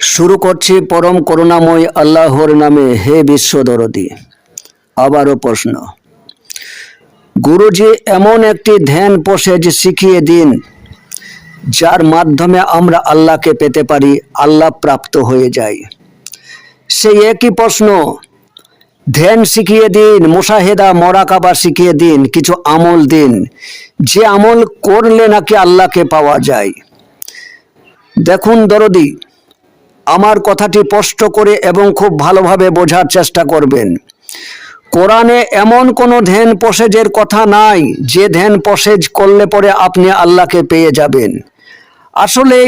শুরু করছি পরম করুণাময় আল্লাহর নামে হে বিশ্ব দরদি। আবারও প্রশ্ন। গুরুজি এমন একটি ধ্যান প্রসেজ শিখিয়ে দিন, যার মাধ্যমে আমরা আল্লাহকে পেতে পারি, আল্লাহ প্রাপ্ত হয়ে যাই সেই একই প্রশ্ন, ধ্যান শিখিয়ে দিন মোশাহেদা মরাকাবা শিখিয়ে দিন, কিছু আমল দিন, যে আমল করলে নাকি আল্লাহকে পাওয়া যায়। দেখুন দরদি আমার কথাটি স্পষ্ট করে এবং খুব ভালোভাবে বোঝার চেষ্টা করবেন। কোরআনে এমন কোনো ধ্যান পসেজের কথা নাই, যে ধ্যান পসেজ করলে পরে আপনি আল্লাহকে পেয়ে যাবেন। আসলে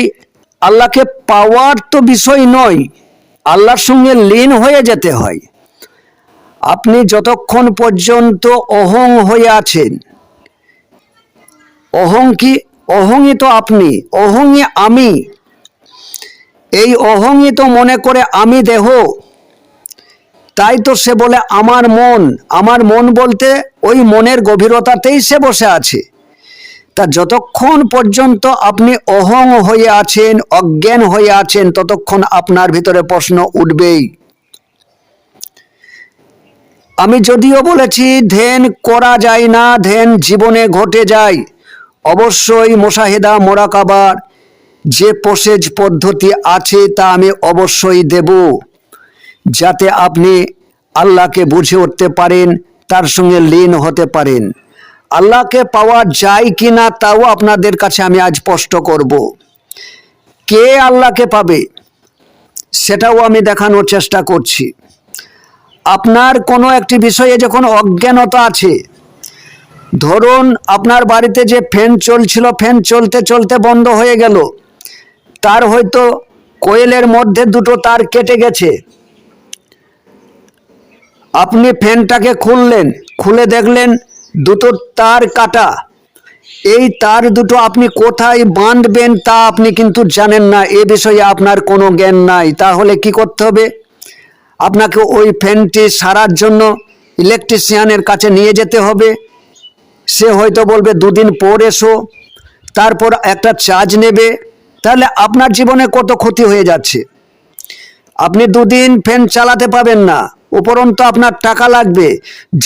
আল্লাহকে পাওয়ার তো বিষয় নয়, আল্লাহর সঙ্গে লীন হয়ে যেতে হয়। আপনি যতক্ষণ পর্যন্ত অহং হয়ে আছেন, অহং কি, অহংই তো আপনি, অহংই আমি এই অহংই তো মনে করে আমি দেহ। তাই তো সে বলে, আমার মন। আমার মন বলতে ওই মনের গভীরতাতেই সে বসে আছে। তা যতক্ষণ পর্যন্ত আপনি অহং হয়ে আছেন, অজ্ঞান হয়ে আছেন, ততক্ষণ আপনার ভিতরে প্রশ্ন উঠবেই। আমি যদিও বলেছি, ধ্যান করা যায় না, ধ্যান জীবনে ঘটে যায়। অবশ্যই মোশাহেদা মোরাকাবার যে প্রসেজ পদ্ধতি আছে তা আমি অবশ্যই দেব, যাতে আপনি আল্লাহকে বুঝে উঠতে পারেন, তার সঙ্গে লীন হতে পারেন। আল্লাহকে পাওয়া যায় কি না তাও আপনাদের কাছে আমি আজ স্পষ্ট করব। কে আল্লাহকে পাবে, সেটাও আমি দেখানোর চেষ্টা করছি। আপনার কোনো একটি বিষয়ে যখন অজ্ঞানতা আছে, ধরুন আপনার বাড়িতে যে ফ্যান চলছিল, ফ্যান চলতে চলতে বন্ধ হয়ে গেল তার হয়তো কোয়েলের মধ্যে দুটো তার কেটে গেছে। আপনি ফ্যানটাকে খুললেন, খুলে দেখলেন দুটো তার কাটা। এই তার দুটো আপনি কোথায় বাঁধবেন তা আপনি কিন্তু জানেন না, এ বিষয়ে আপনার কোনো জ্ঞান নাই। তাহলে কি করতে হবে? আপনাকে ওই ফ্যানটি সারার জন্য ইলেকট্রিশিয়ানের কাছে নিয়ে যেতে হবে। সে হয়তো বলবে, দুদিন পর এসো। তারপর একটা চার্জ নেবে। তাহলে আপনার জীবনে কত ক্ষতি হয়ে যাচ্ছে? আপনি দুদিন ফ্যান চালাতে পাবেন না, উপরন্ত আপনার টাকা লাগবে।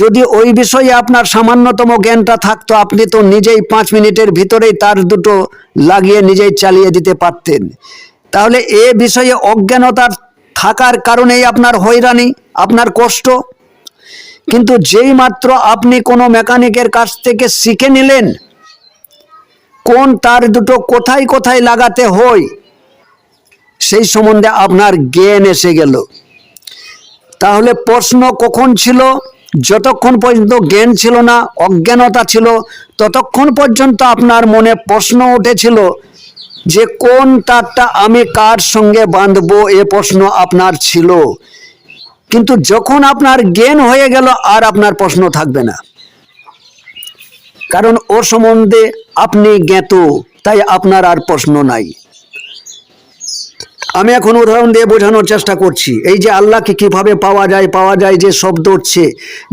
যদি ওই বিষয়ে আপনার সামান্যতম জ্ঞানটা থাকতো, আপনি তো নিজেই পাঁচ মিনিটের ভিতরেই তার দুটো লাগিয়ে নিজেই চালিয়ে দিতে পারতেন। তাহলে এ বিষয়ে অজ্ঞানতার থাকার কারণেই আপনার হয়রানি, আপনার কষ্ট। কিন্তু যেই মাত্র আপনি কোনো মেকানিকের কাছ থেকে শিখে নিলেন কোন তার দুটো কোথায় কোথায় লাগাতে হয়? সেই সম্বন্ধে আপনার জ্ঞান এসে গেল। তাহলে প্রশ্ন কখন ছিল? যতক্ষণ পর্যন্ত জ্ঞান ছিল না, অজ্ঞানতা ছিল, ততক্ষণ পর্যন্ত আপনার মনে প্রশ্ন উঠেছিল যে কোন তারটা আমি কার সঙ্গে বাঁধবো? এ প্রশ্ন আপনার ছিল। কিন্তু যখন আপনার জ্ঞান হয়ে গেল, আর আপনার প্রশ্ন থাকবে না। কারণ ওর সম্বন্ধে আপনি জ্ঞাত, তাই আপনার আর প্রশ্ন নাই। আমি এখন উদাহরণ দিয়ে বোঝানোর চেষ্টা করছি। এই যে আল্লাহকে কীভাবে পাওয়া যায় পাওয়া যায় যে শব্দ হচ্ছে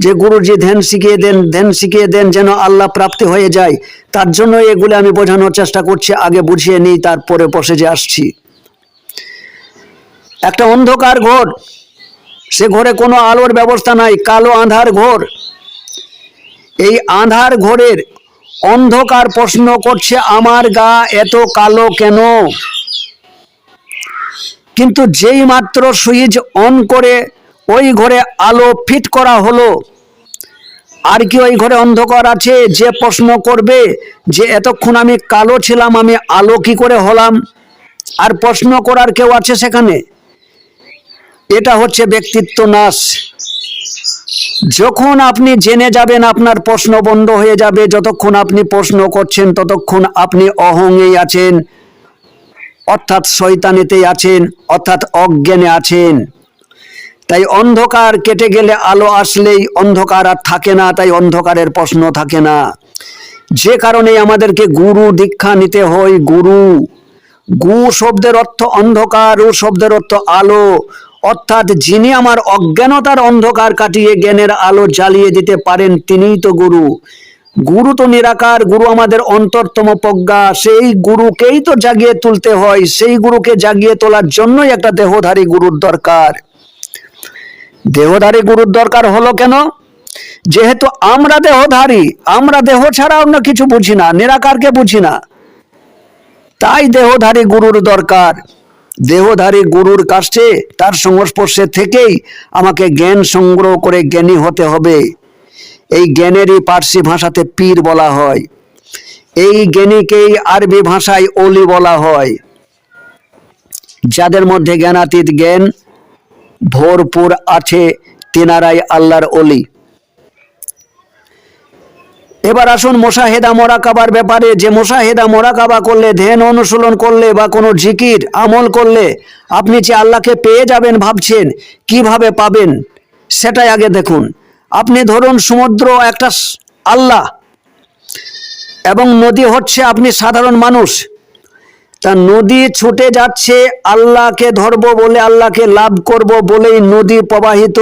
যে গুরুজি ধ্যান শিখিয়ে দেন, ধ্যান শিখিয়ে দেন যেন আল্লাহ প্রাপ্তি হয়ে যায়, তার জন্য এগুলো আমি বোঝানোর চেষ্টা করছি, আগে বুঝিয়ে নিই, তারপরে বসে যে আসছি। একটা অন্ধকার ঘর, সে ঘরে কোনো আলোর ব্যবস্থা নাই, কালো আঁধার ঘর। এই আধার ঘরের অন্ধকার প্রশ্ন করছে, আমার গা এত কালো কেন? কিন্তু যেই মাত্র সুইচ অন করে ওই ঘরে আলো ফিট করা হলো, আর কি ওই ঘরে অন্ধকার আছে যে প্রশ্ন করবে যে, এতক্ষণ আমি কালো ছিলাম, আমি আলো কি করে হলাম? আর প্রশ্ন করার কেউ আছে সেখানে? এটা হচ্ছে ব্যক্তিত্ব নাশ। যখন আপনি জেনে যাবেন আপনার প্রশ্ন বন্ধ হয়ে যাবে, যতক্ষণ আপনি প্রশ্ন করছেন, ততক্ষণ আপনি অহংয়েই আছেন, অর্থাৎ শয়তানিতেই আছেন, অর্থাৎ অজ্ঞানে আছেন। তাই অন্ধকার কেটে গেলে আলো আসলেই অন্ধকার আর থাকে না, তাই অন্ধকারের প্রশ্ন থাকে না। যে কারণে আমাদেরকে গুরু দীক্ষা নিতে হয়, গুরু। গু শব্দের অর্থ অন্ধকার ও শব্দের অর্থ আলো। অর্থাৎ যিনি আমার অজ্ঞানতার অন্ধকার কাটিয়ে জ্ঞানের আলো জ্বালিয়ে দিতে পারেন, তিনিই তো গুরু। গুরু তো নিরাকার, গুরু আমাদের অন্তরতম প্রজ্ঞা। সেই গুরুকেই তো জাগিয়ে তুলতে হয়, সেই গুরুকে জাগিয়ে তোলার জন্যই একটা দেহধারী গুরুর দরকার। দেহধারী গুরুর দরকার হলো কেন? যেহেতু আমরা দেহধারী, আমরা দেহ ছাড়া অন্য কিছু বুঝি না, নিরাকারকে বুঝি না। তাই দেহধারী গুরুর দরকার। দেহধারী গুরুর কাছে তার সংস্পর্শে থেকেই আমাকে জ্ঞান সংগ্রহ করে জ্ঞানী হতে হবে। এই জ্ঞানেরই পার্সি ভাষাতে পীর বলা হয়। এই জ্ঞানীকেই আরবি ভাষায় অলি বলা হয়। যাদের মধ্যে জ্ঞানাতীত জ্ঞান ভরপুর আছে, তেনারাই আল্লাহর অলি। এবার আসুন মোশাহেদা মোরাকাবার ব্যাপারে। যে মোশাহেদা মোরাকাবা করলে, ধ্যান অনুশীলন করলে বা কোনো জিকির, আমল করলে, আপনি যে আল্লাহকে পেয়ে যাবেন ভাবছেন, কীভাবে পাবেন, সেটাই আগে দেখুন। আপনি ধরুন সমুদ্র একটা আল্লাহ, এবং নদী হচ্ছে আপনি সাধারণ মানুষ। তা নদী ছুটে যাচ্ছে, আল্লাহকে ধরবো বলে আল্লাহকে লাভ করব বলেই নদী প্রবাহিত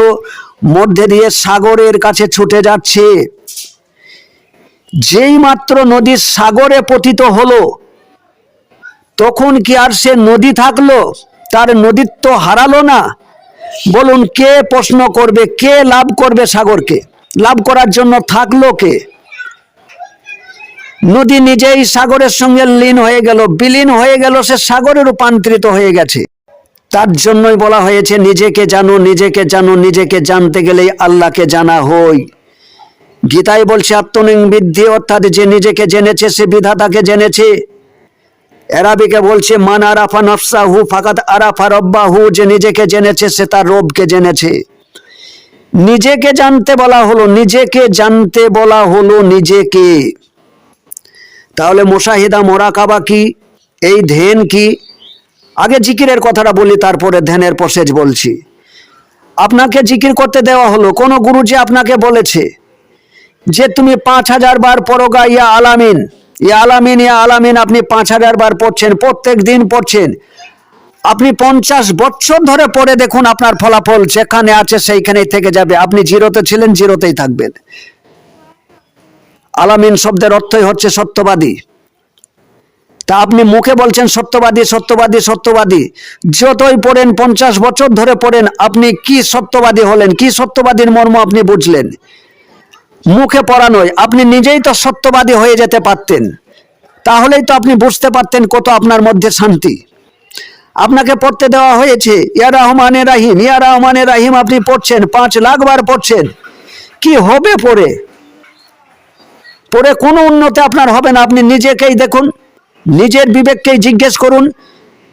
মধ্যে দিয়ে সাগরের কাছে ছুটে যাচ্ছে। যেই মাত্র নদী সাগরে পতিত হলো, তখন কি আর সে নদী থাকল? তার নদীত্ব হারালো না? বলুন, কে প্রশ্ন করবে? কে লাভ করবে সাগরকে? লাভ করার জন্য থাকল কে? নদী নিজেই সাগরের সঙ্গে লীন হয়ে গেল। বিলীন হয়ে গেল, সে সাগরে রূপান্তরিত হয়ে গেছে। তার জন্যই বলা হয়েছে, নিজেকে জানো নিজেকে জানো, নিজেকে জানতে গেলেই আল্লাহকে জানা হই। গীতায় বলছে, আত্মনিং বৃদ্ধি, অর্থাৎ যে নিজেকে জেনেছে, সে বিধাতাকে জেনেছে। এরাবিকে বলছে, মান আরাফা নফসা হু ফাকাত আরাফা রব্বা হু যে নিজেকে জেনেছে, সে তার রবকে জেনেছে। নিজেকে জানতে বলা হলো, নিজেকে জানতে বলা হলো নিজেকে। তাহলে মোশাহিদা মোরাকাবা কি? এই ধ্যান কি? আগে জিকিরের কথাটা বলি, তারপরে ধ্যানের প্রসেজ বলছি। আপনাকে জিকির করতে দেওয়া হলো, কোনো গুরুজি আপনাকে বলেছে যে তুমি পাঁচ হাজার বার পরগা, ইয়া আলামিন। ইয়া আলামিন ইয়া আলামিন, আপনি পাঁচ হাজার বার পড়ছেন, প্রত্যেক দিন পড়ছেন। আপনি পঞ্চাশ বছর ধরে পড়ে দেখুন আপনার ফলাফল, যেখানে আছে সেইখানেই থেকে যাবে। আপনি জিরোতে ছিলেন, জিরোতেই থাকবেন। আলামিন শব্দের অর্থই হচ্ছে সত্যবাদী। তা আপনি মুখে বলছেন, সত্যবাদী সত্যবাদী সত্যবাদী। যতই পড়েন, পঞ্চাশ বছর ধরে পড়েন, আপনি কি সত্যবাদী হলেন? কি সত্যবাদীর মর্ম আপনি বুঝলেন? মুখে পড়া নয়, আপনি নিজেই তো সত্যবাদী হয়ে যেতে পারতেন। তাহলেই তো আপনি বুঝতে পারতেন কত আপনার মধ্যে শান্তি। আপনাকে পড়তে দেওয়া হয়েছে, ইয়া রহমানে রাহিম, ইয়া রহমানে রাহিম, আপনি পড়ছেন, পাঁচ লাখ বার পড়ছেন। কি হবে পড়ে পড়ে কোনো উন্নতি আপনার হবে না, আপনি নিজেকেই দেখুন, নিজের বিবেককেই জিজ্ঞেস করুন,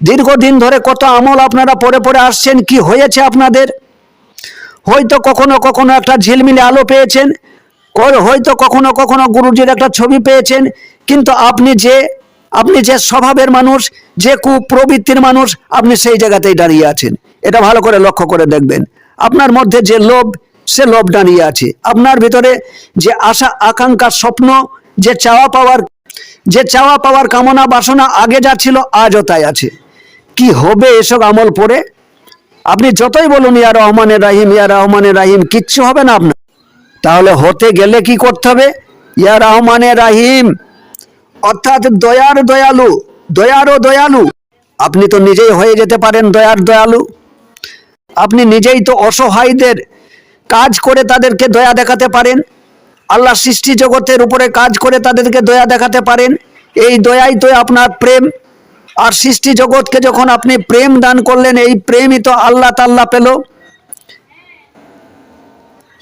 দীর্ঘদিন ধরে কত আমল আপনারা পড়ে পড়ে আসছেন, কি হয়েছে আপনাদের? হয়তো কখনো কখনো একটা ঝিলমিলে আলো পেয়েছেন হয়তো কখনো কখনো গুরুজির একটা ছবি পেয়েছেন, কিন্তু আপনি যে আপনি যে স্বভাবের মানুষ, যে কুপ্রবৃত্তির মানুষ, আপনি সেই জায়গাতেই দাঁড়িয়ে আছেন। এটা ভালো করে লক্ষ্য করে দেখবেন। আপনার মধ্যে যে লোভ, সে লোভ দাঁড়িয়ে আছে। আপনার ভিতরে যে আশা, আকাঙ্ক্ষা, স্বপ্ন, যে চাওয়া পাওয়ার, যে চাওয়া পাওয়ার কামনা, বাসনা আগে যা ছিল, আজও তাই আছে। কি হবে এসব আমল পড়ে? আপনি যতই বলুন, ইয়া রহমানের রাহিম, ইয়া রহমানের রাহিম, কিচ্ছু হবে না আপনার। তাহলে হতে গেলে কি করতে হবে? ইয়া রহমানের রাহিম। অর্থাৎ দয়ার দয়ালু, দয়ারও দয়ালু। আপনি তো নিজেই হয়ে যেতে পারেন দয়ার দয়ালু। আপনি নিজেই তো অসহায়দের কাজ করে তাদেরকে দয়া দেখাতে পারেন। আল্লাহ সৃষ্টি জগতের উপরে কাজ করে তাদেরকে দয়া দেখাতে পারেন। এই দয়াই তো আপনার প্রেম। আর সৃষ্টি জগৎকে যখন আপনি প্রেম দান করলেন, এই প্রেমই তো আল্লাহ তাল্লাহ পেল।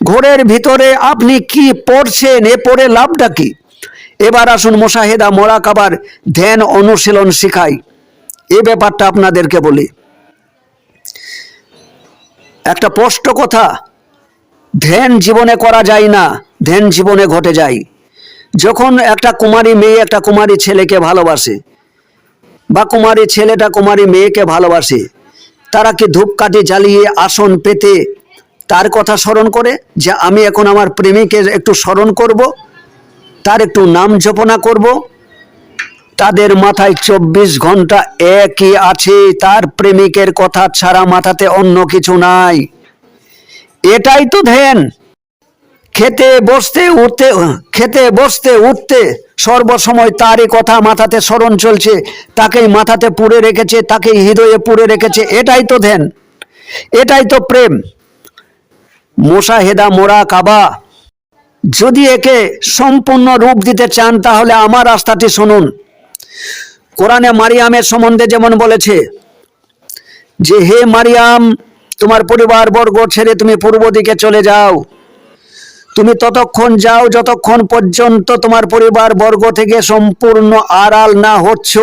ঘোরের ভিতরে আপনি কি পড়ছেন? এ পড়ে লাভটা কি? এবার আসুন মোশাহেদা মোরাকাবার ধ্যান অনুশীলন শিখাই। এ ব্যাপারটা আপনাদেরকে বলি। একটা স্পষ্ট কথা, ধ্যান জীবনে করা যায় না, ধ্যান জীবনে ঘটে যায়। যখন একটা কুমারী মেয়ে একটা কুমারী ছেলেকে ভালোবাসে বা কুমারী ছেলেটা কুমারী মেয়েকে ভালোবাসে, তারা কি ধূপকাঠি জ্বালিয়ে আসন পেতে তার কথা স্মরণ করে যে আমি এখন আমার প্রেমিকের একটু স্মরণ করব, তার একটু নাম জপনা করব। তাদের মাথায় চব্বিশ ঘণ্টা একই আছে, তার প্রেমিকের কথা ছাড়া মাথাতে অন্য কিছু নাই। এটাই তো ধ্যান। খেতে, বসতে, উঠতে, খেতে, বসতে, উঠতে সর্বসময় তারই কথা মাথাতে স্মরণ চলছে, তাকেই মাথাতে পুড়ে রেখেছে, তাকেই হৃদয়ে পুড়ে রেখেছে, এটাই তো ধ্যান। এটাই তো প্রেম। মোশাহেদা মোরা কাবা। যদি একে সম্পূর্ণ রূপ দিতে চান, তাহলে আমার রাস্তাটি শুনুন। কোরআনে মারিয়ামের সম্বন্ধে যেমন বলেছে, যে, হে মারিয়াম, তোমার পরিবার বর্গ ছেড়ে তুমি পূর্ব দিকে চলে যাও। তুমি ততক্ষণ যাও, যতক্ষণ পর্যন্ত তোমার পরিবার বর্গ থেকে সম্পূর্ণ আড়াল না হচ্ছ।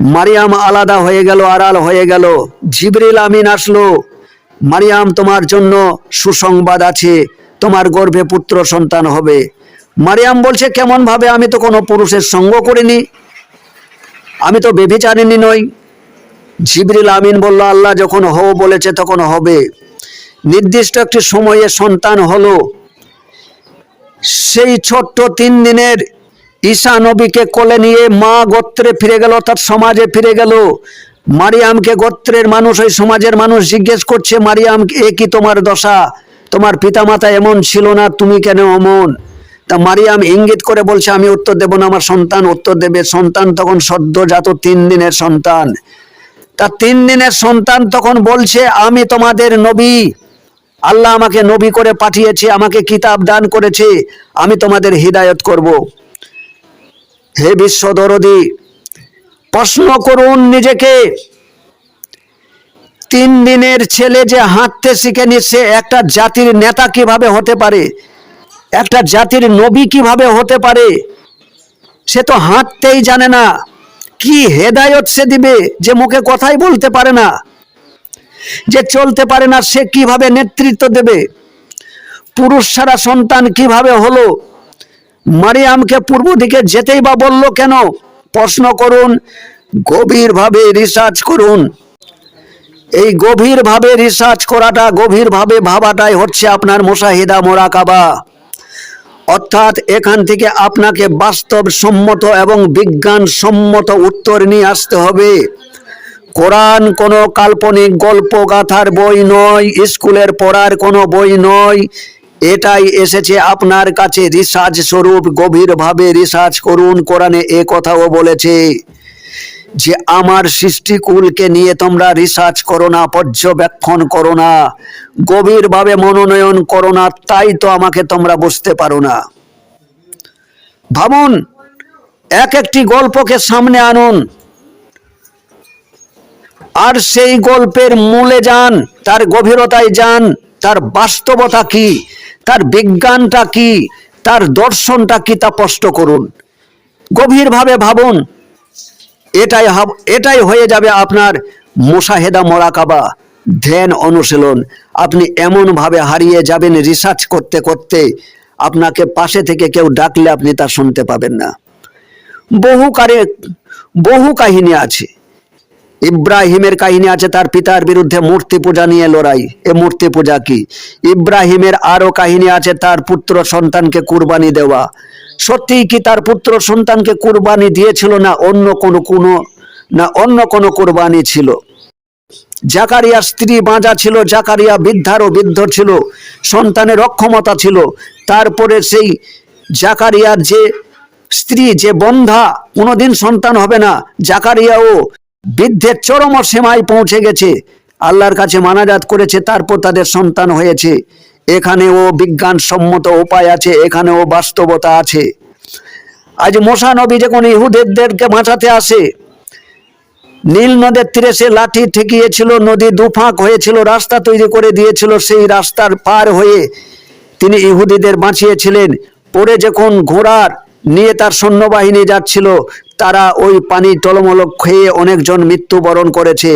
মারিয়াম আলাদা হয়ে গেল, আড়াল হয়ে গেল। জিবরিল আমিন আসলো। মারিয়াম, তোমার জন্য সুসংবাদ আছে, তোমার গর্ভে পুত্র সন্তান হবে। মারিয়াম বলছে কেমন ভাবে আমি তো কোনো পুরুষের সঙ্গ করিনি? আমি তো বেবিচারিণী নই। জিবরিল আমিন বলল, আল্লাহ যখন হও বলেছে তখন হবে। নির্দিষ্ট একটি সময়ে সন্তান হলো। সেই ছোট্ট তিন দিনের ঈশা নবীকে কোলে নিয়ে মা গোত্রে ফিরে গেল, অর্থাৎ সমাজে ফিরে গেল। মারিয়ামকে গোত্রের মানুষ, ওই সমাজের মানুষ জিজ্ঞেস করছে, মারিয়াম, এ কি তোমার দশা? তোমার পিতামাতা এমন ছিল না, তুমি কেন অমন? তা মারিয়াম ইঙ্গিত করে বলছে, আমি উত্তর দেব না, আমার সন্তান উত্তর দেবে। সন্তান তখন সদ্যজাত তিন দিনের সন্তান। তা তিন দিনের সন্তান তখন বলছে, আমি তোমাদের নবী। আল্লাহ আমাকে নবী করে পাঠিয়েছে, আমাকে কিতাব দান করেছে, আমি তোমাদের হৃদায়ত করব। হে বিশ্ব দরদি প্রশ্ন করুন নিজেকে। তিন দিনের ছেলে যে হাঁটতে শিখে নিচ্ছে একটা জাতির নেতা কীভাবে হতে পারে? একটা জাতির নবী কীভাবে হতে পারে? সে তো হাঁটতেই জানে না। কি হেদায়ত সে দিবে যে মুখে কথাই বলতে পারে না? যে চলতে পারে না, সে কীভাবে নেতৃত্ব দেবে? পুরুষ সারা সন্তান কীভাবে হলো? মারিয়ামকে পূর্ব দিকে যেতেই বা বলল কেন? প্রশ্ন করুন, গভীরভাবে রিসার্চ করুন। এই গভীরভাবে রিসার্চ করাটা, গভীরভাবে ভাবাটাই হচ্ছে আপনার মোশাহিদা মোরাকাবা। অর্থাৎ এখান থেকে আপনাকে বাস্তব সম্মত এবং বিজ্ঞান সম্মত উত্তর নিয়ে আসতে হবে। কোরআন কোনো কাল্পনিক গল্প গাথার বই নয়, স্কুলের পড়ার কোনো বই নয় এটাই এসেছে আপনার কাছে রিসার্চ স্বরূপ, গভীরভাবে রিসার্চ করুন, কোরআনে এ কথাও বলেছে যে, আমার সৃষ্টিকুলকে নিয়ে তোমরা রিসার্চ করো না, পর্যবেক্ষণ করো না, গভীরভাবে মনোনয়ন করো না, তাই তো আমাকে তোমরা বুঝতে পারো না। ভাবুন, এক একটি গল্পকে সামনে আনুন। আর সেই গল্পের মূলে যান, তার গভীরতায় যান তার বাস্তবতা কি? তার বিজ্ঞানটা কি? তার দর্শনটা কি তা স্পষ্ট করুন। গভীরভাবে ভাবুন। এটাই এটাই হয়ে যাবে আপনার মোশাহেদা মোরাকাবা ধ্যান অনুশীলন। আপনি এমনভাবে হারিয়ে যাবেন রিসার্চ করতে করতে। আপনাকে পাশে থেকে কেউ ডাকলে আপনি তা শুনতে পাবেন না। বহু কারে বহু কাহিনী আছে। ইব্রাহিমের কাহিনী আছে, তার পিতার বিরুদ্ধে মূর্তি পূজা নিয়ে লড়াই। এ মূর্তি পূজা কি? ইব্রাহিমের আরও কাহিনী আছে, তার পুত্র সন্তানকে কুরবানি দেওয়া। সত্যি কি তার পুত্র সন্তানকে কুরবানি দিয়েছিল না অন্য কোনো কোনো, না অন্য কোনো কুরবানি ছিল? জাকারিয়ার স্ত্রী বাঁজা ছিল, জাকারিয়া বৃদ্ধারও বৃদ্ধ ছিল, সন্তানের অক্ষমতা ছিল। তারপরে সেই জাকারিয়ার যে স্ত্রী, যে বন্ধা, কোনোদিন সন্তান হবে না। জাকারিয়াও বৃদ্ধের চরম সীমায় পৌঁছে গেছে। আল্লাহর কাছে মানাজাত করেছে, তারপর তাদের সন্তান হয়েছে। এখানেও বিজ্ঞানসম্মত উপায় আছে, এখানেও বাস্তবতা আছে। আজ মোসা নবী যখন ইহুদেরকে বাঁচাতে আসে, নীল নদের তীরে সে লাঠি ঠেকিয়েছিল, নদী দুফাঁক হয়েছিল, রাস্তা তৈরি করে দিয়েছিল, সেই রাস্তার পার হয়ে তিনি ইহুদিদের বাঁচিয়েছিলেন। পরে যখন ঘোড়ার নিয়ে তার সৈন্যবাহিনী যাচ্ছিল তারা ওই পানি টলমল খেয়ে অনেকজন মৃত্যুবরণ করেছে।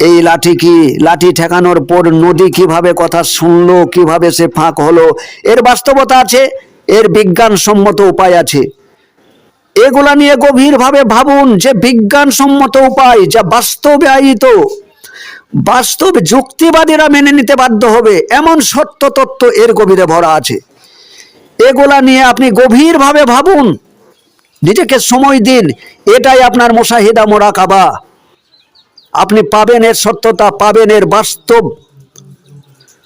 এই লাঠি কি, লাঠি ঠেকানোর পর নদী কীভাবে কথা শুনলো, কীভাবে সে ফাঁক হলো, এর বাস্তবতা আছে, এর বিজ্ঞানসম্মত উপায় আছে। এগুলা নিয়ে গভীরভাবে ভাবুন যে বিজ্ঞানসম্মত উপায়, যা বাস্তবায়িত। বাস্তব যুক্তিবাদীরা মেনে নিতে বাধ্য হবে, এমন সত্য তত্ত্ব এর গভীরে ভরা আছে। এগুলা নিয়ে আপনি গভীরভাবে ভাবুন। নিজেকে সময় দিন, এটাই আপনার মোশাহিদা মোরাকাবা। আপনি পাবেন এর সত্যতা, পাবেন এর বাস্তব,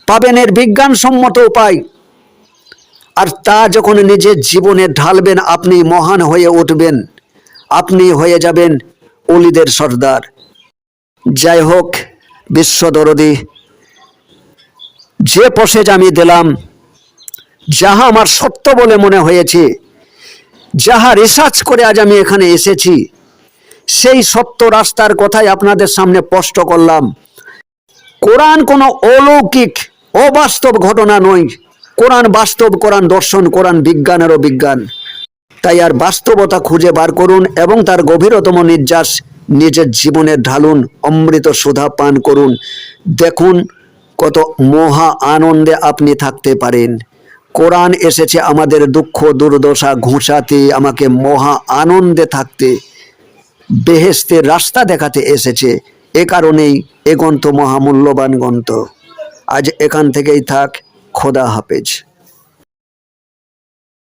পাবেন এর বিজ্ঞানসম্মত উপায়। আর তা যখন নিজের জীবনে ঢালবেন, আপনি মহান হয়ে উঠবেন। আপনি হয়ে যাবেন অলিদের সর্দার। যাই হোক বিশ্বদরদি যে পসেজ আমি দিলাম, যাহা আমার সত্য বলে মনে হয়েছে যাহা রিসার্চ করে আজ আমি এখানে এসেছি, সেই সত্য রাস্তার কথাই আপনাদের সামনে স্পষ্ট করলাম। কোরআন কোনো অলৌকিক, অবাস্তব ঘটনা নয়। কোরআন বাস্তব, কোরআন দর্শন, কোরআন বিজ্ঞানেরও বিজ্ঞান। তাই আর বাস্তবতা খুঁজে বার করুন এবং তার গভীরতম নির্যাস নিজের জীবনে ঢালুন, অমৃত সুধা পান করুন। দেখুন কত মহা আনন্দে আপনি থাকতে পারেন। কোরআন এসেছে আমাদের দুঃখ, দুর্দশা, ঘোষাতে, আমাকে মহা আনন্দে থাকতে বেহেস্তের রাস্তা দেখাতে এসেছে। এ কারণেই এ গ্রন্থ মহামূল্যবান গ্রন্থ। আজ এখান থেকেই থাক, খোদা হাফেজ।